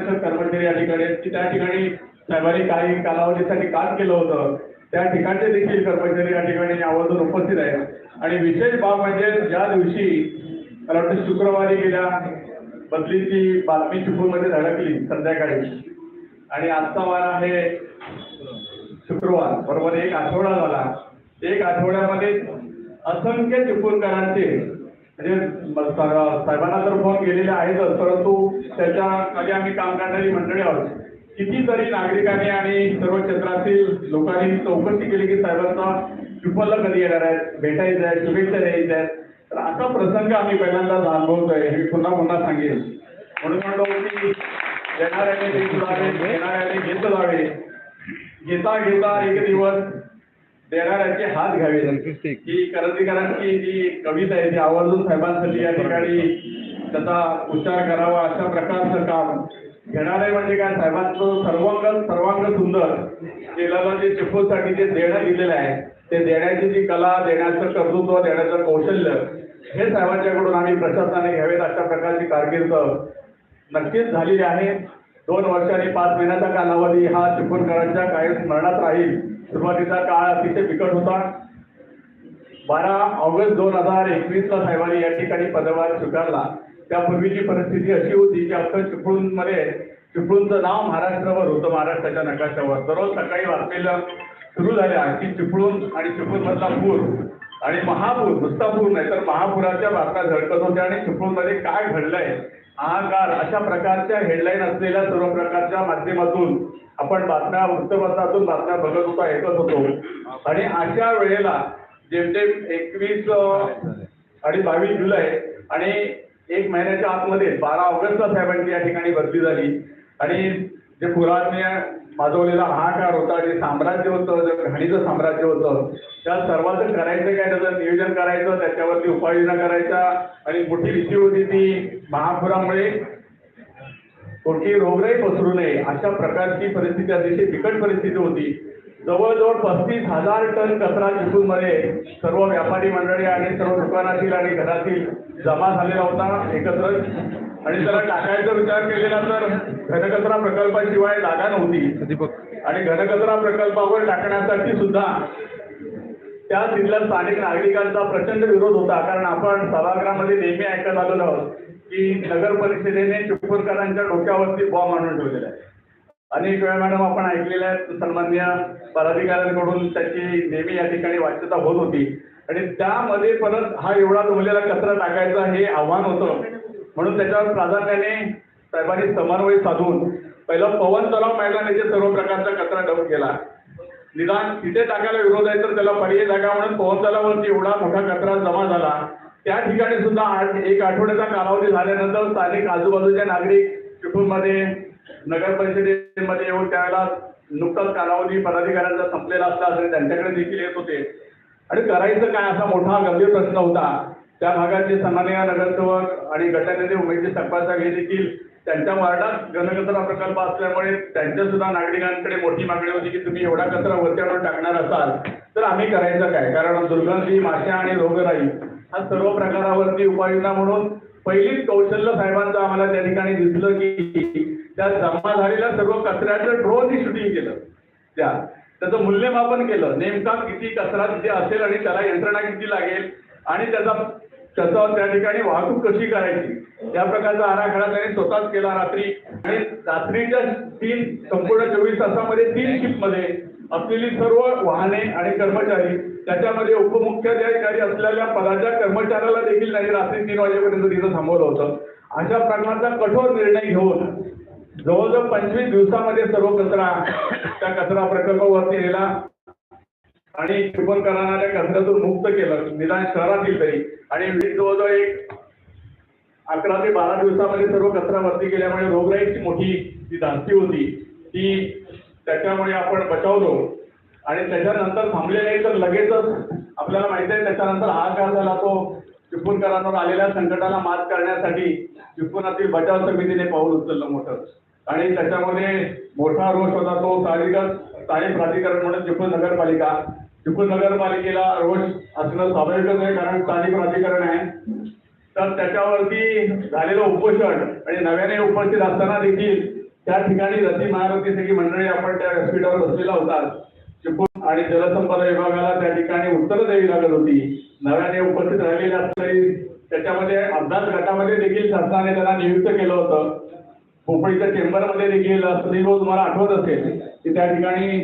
परिषद कर्मचारी या आहेत की त्या ठिकाणी साहेबांनी काही कालावधीसाठी काम केलं होतं. त्या ठिकाणचे देखील कर्मचारी या ठिकाणी आवर्जून उपस्थित आहेत. आणि विशेष बाब म्हणजे ज्या दिवशी मला वाटतं शुक्रवारी गेल्या बदलीची बातमी चिपळूणमध्ये धडकली संध्याकाळी. आणि आजचा वार आहे शुक्रवार. बरोबर एक आठवडा झाला. एक आठवड्यामध्ये असंख्य चिपळूणकरांचे म्हणजे साहेबांना तर फोन गेलेले आहेतच परंतु त्याच्यामध्ये आम्ही काम करणारी मंडळी आहोत. कितीतरी नागरिकांनी आणि सर्व क्षेत्रातील लोकांनी चौकशी केली की साहेबांचा चिपळला कधी येणार आहेत भेटायचं आहे शुभेच्छा द्यायच्या आहेत. तर असा प्रसंग आम्ही पहिल्यांदाच अनुभवतोय हे मी पुन्हा पुन्हा सांगेल म्हणून म्हणलो की देणाऱ्याने देत जावे घेणाऱ्याने घेत जावे. घेता घेता एक दिवस देणाऱ्याचे हात घ्यावे ही करंदीकरांची जी कविता आहे ती आवर्जून साहेबांसाठी या ठिकाणी त्याचा उच्चार करावा अशा प्रकारचं काम घेणारे म्हणजे काय साहेबांचं सर्वांग सर्वांग सुंदर केलेलं जे चिपळूणसाठी जे देणं दिलेलं आहे ते देण्याची जी कला देण्याचं कर्तृत्व देण्याचं कौशल्य हे साहेबांच्याकडून आम्ही प्रशासनाने घ्यावेत अशा प्रकारची कारकीर्द नक्कीच झालेली आहे. दोन वर्षांनी पाच महिन्याचा कालावधी हा चिपळूणकरांच्या काही स्मरणात राहील. सुरुवातीचा काळ अतिशय बिकट होता. बारा ऑगस्ट दोन हजार एकवीस ला साहेबांनी या ठिकाणी पदभार स्वीकारला. त्यापूर्वीची परिस्थिती अशी होती की अख्खं चिपळूणमध्ये चिपळूणचं नाव महाराष्ट्रावर होतं. महाराष्ट्राच्या नकाशावर. दररोज सकाळी वाचलेलं सुरू झाल्या की चिपळूण आणि चिपळूणमधला पूर आणि महापूर नुसता पूर नाही तर महापुराच्या बातम्या झळकत होत्या आणि चिपळूणमध्ये काय घडलंय आकार अशा प्रकारच्या हेडलाईन असलेल्या सर्व प्रकारच्या माध्यमातून आपण बातम्या वृत्तपत्रातून बातम्या बघत होतो ऐकत होतो. आणि अशा वेळेला जेमतेम एकवीस आणि बावीस जुलै आणि एक महिन्याच्या आतमध्ये बारा ऑगस्टला साहेबांची या ठिकाणी बदली झाली. आणि जे पुराने माजवलेला हाकार होता जे साम्राज्य होतं जे घाणीचं साम्राज्य होतं त्या सर्वांचं करायचं काय? त्याचं नियोजन करायचं त्याच्यावरती उपाययोजना करायच्या आणि मोठी भीती होती ती महापुरामुळे. कोणती रोगराई पसरू नये अशा प्रकारची परिस्थिती अतिशय बिकट परिस्थिती होती. जवळजवळ पस्तीस हजार टन कचरा चिपळूणमध्ये सर्व व्यापारी मंडळी आणि सर्व दुकानातील आणि घरातील जमा झालेला होता एकत्र. आणि त्याला टाकायचा विचार केलेला तर घनकचरा प्रकल्पाशिवाय जागा नव्हती. आणि घनकचरा प्रकल्पावर टाकण्यासाठी सुद्धा त्या तिथल्या स्थानिक नागरिकांचा प्रचंड विरोध होता. कारण आपण सभागृहामध्ये नेहमी ऐकत आलेलो आहोत की नगर परिषदेने चिपळूणकरांच्या डोक्यावरती बॉम्ब आणून ठेवलेला आहे. अनेक वेळा मॅडम आपण ऐकलेल्या आहेत सन्मान्य पदाधिकाऱ्यांकडून त्याची नेहमी या ठिकाणी वाच्यता होत होती. आणि त्यामध्ये परत हा एवढा जमलेला कचरा टाकायचा हे आव्हान होतं. म्हणून त्याच्यावर प्राधान्याने साहेबांनी समन्वय साधून पहिलं पवन तलाव मैदानाचे सर्व प्रकारचा कचरा डंप केला. निदान तिथे टाकायला विरोध आहे तर त्याला पर्याय जागा म्हणून पवन तलावरती एवढा मोठा कचरा जमा झाला. त्या ठिकाणी सुद्धा आठ एक आठवड्याचा कालावधी झाल्यानंतर स्थानिक आजूबाजूच्या नागरिक चिपळूणमध्ये नगर परिषदेमध्ये येऊन त्यावेळेला नुकताच कालावधी पदाधिकाऱ्यांचा संपलेला असला तरी त्यांच्याकडे देखील येत होते. आणि करायचं काय असा मोठा गंभीर प्रश्न होता. त्या भागाचे सन्माननीय नगरसेवक आणि गटनेते उमेशजी सकपाळसाहेब हे देखील त्यांच्या वार्डात घनकचरा प्रकल्प असल्यामुळे त्यांच्या सुद्धा नागरिकांकडे मोठी मागणी होती की तुम्ही एवढा कचरा वरती आणून टाकणार असाल तर आम्ही करायचं काय? कारण दुर्गंधी माश्या आणि रोगराई हा सर्व प्रकारावरती उपाययोजना म्हणून पहिलीच कौशल्य साहेबांचं आम्हाला त्या ठिकाणी दिसलं की त्या जमा झालेल्या सर्व कचऱ्याचं ड्रोननी शूटिंग केलं. त्या त्याचं मूल्यमापन केलं. नेमका किती कचरा तिथे असेल आणि त्याला यंत्रणा किती लागेल आणि त्याचा त्याचा त्या ठिकाणी वाहतूक कशी करायची? या प्रकारचा आराखडा त्यांनी स्वतःच केला रात्री. आणि रात्रीच्या तीन संपूर्ण चोवीस तासामध्ये तीन शिफ्टमध्ये असलेली सर्व वाहने आणि कर्मचारी त्याच्यामध्ये उपमुख्याधिकारी असलेल्या पदाच्या कर्मचाऱ्याला देखील त्यांनी रात्री तीन वाजेपर्यंत तिथं थांबवलं होतं. अशा प्रकारचा कठोर निर्णय घेऊन जवळजवळ पंचवीस दिवसामध्ये सर्व कचरा त्या कचरा प्रकल्पावरती नेला. आणि चिपळूणकरांना त्या कचऱ्यातून मुक्त केलं. निदान शहरातील तरी. आणि जवळजवळ एक अकरा ते बारा दिवसामध्ये सर्व कचरा वरती केल्यामुळे रोगराईची मोठी जी धास्ती होती ती त्याच्यामुळे आपण बचावलो. आणि त्याच्यानंतर थांबले नाही तर लगेचच आपल्याला माहिती आहे त्याच्यानंतर हाकार झाला तो चिपळूणकरांवर आलेल्या संकटाला मात करण्यासाठी चिपळूणातील बचाव समितीने पाऊल उचललं मोठं. आणि त्याच्यामध्ये मोठा रोष होता तो साहजिकच स्थानिक प्राधिकरण म्हणून चिपळूण नगरपालिका. चिपळूण नगरपालिकेला रोज असणं स्वाभाविकच आहे कारण स्थानिक प्राधिकरण आहे. तर त्याच्यावरती झालेलं उपोषण आणि नव्याने उपस्थित असताना देखील त्या ठिकाणी रती महारथी सगळी मंडळी आपण त्या व्यासपीठावर बसलेला होता. चिपळूण आणि जलसंपदा विभागाला त्या ठिकाणी उत्तरं द्यावी लागत होती. नव्याने उपस्थित राहिलेले असले त्याच्यामध्ये अभ्यास गटामध्ये देखील शासनाने त्यांना नियुक्त केलं होतं. पोपळीच्या चेंबरमध्ये देखील सुनील भाऊ तुम्हाला आठवत असेल की त्या ठिकाणी